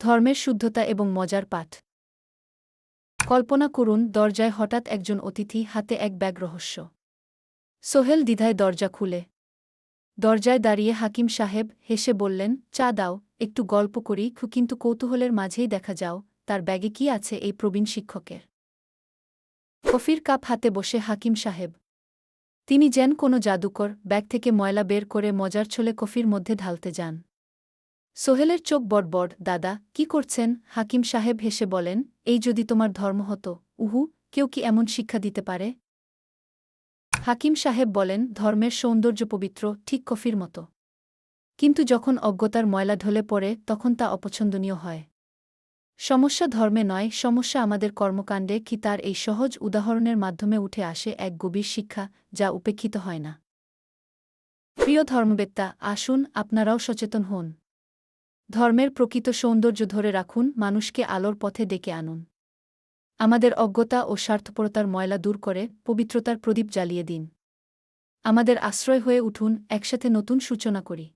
ধর্মের শুদ্ধতা এবং মজার পাঠ। কল্পনা করুন, দরজায় হঠাৎ একজন অতিথি, হাতে এক ব্যাগ রহস্য। সোহেল দ্বিধায় দরজা খুলে। দরজায় দাঁড়িয়ে হাকিম সাহেব হেসে বললেন, চা দাও, একটু গল্প করি কিন্তু কৌতূহলের মাঝেই দেখা যাও, তার ব্যাগে কি আছে এই প্রবীণ শিক্ষকের? কফির কাপ হাতে বসে হাকিম সাহেব। তিনি যেন কোনো জাদুকর, ব্যাগ থেকে ময়লা বের করে মজার ছলে কফির মধ্যে ঢালতে যান। সোহেলের চোখ বড়বড়, দাদা, কি করছেন? হাকিম সাহেব হেসে বলেন, এই যদি তোমার ধর্ম হতো, উহু, কেউ কি এমন শিক্ষা দিতে পারে? হাকিম সাহেব বলেন, ধর্মের সৌন্দর্য পবিত্র, ঠিক কফির মতো। কিন্তু যখন অজ্ঞতার ময়লা ঢলে পড়ে, তখন তা অপছন্দনীয় হয়। সমস্যা ধর্মে নয়, সমস্যা আমাদের কর্মকাণ্ডে কি তার এই সহজ উদাহরণের মাধ্যমে উঠে আসে এক গভীর শিক্ষা, যা উপেক্ষিত হয় না? প্রিয় ধর্মবেত্তা, আসুন, আপনারাও সচেতন হন। ধর্মের প্রকৃত সৌন্দর্য ধরে রাখুন, মানুষকে আলোর পথে ডেকে আনুন। আমাদের অজ্ঞতা ও স্বার্থপরতার ময়লা দূর করে, পবিত্রতার প্রদীপ জ্বালিয়ে দিন। আমাদের আশ্রয় হয়ে উঠুন, একসাথে নতুন সূচনা করি।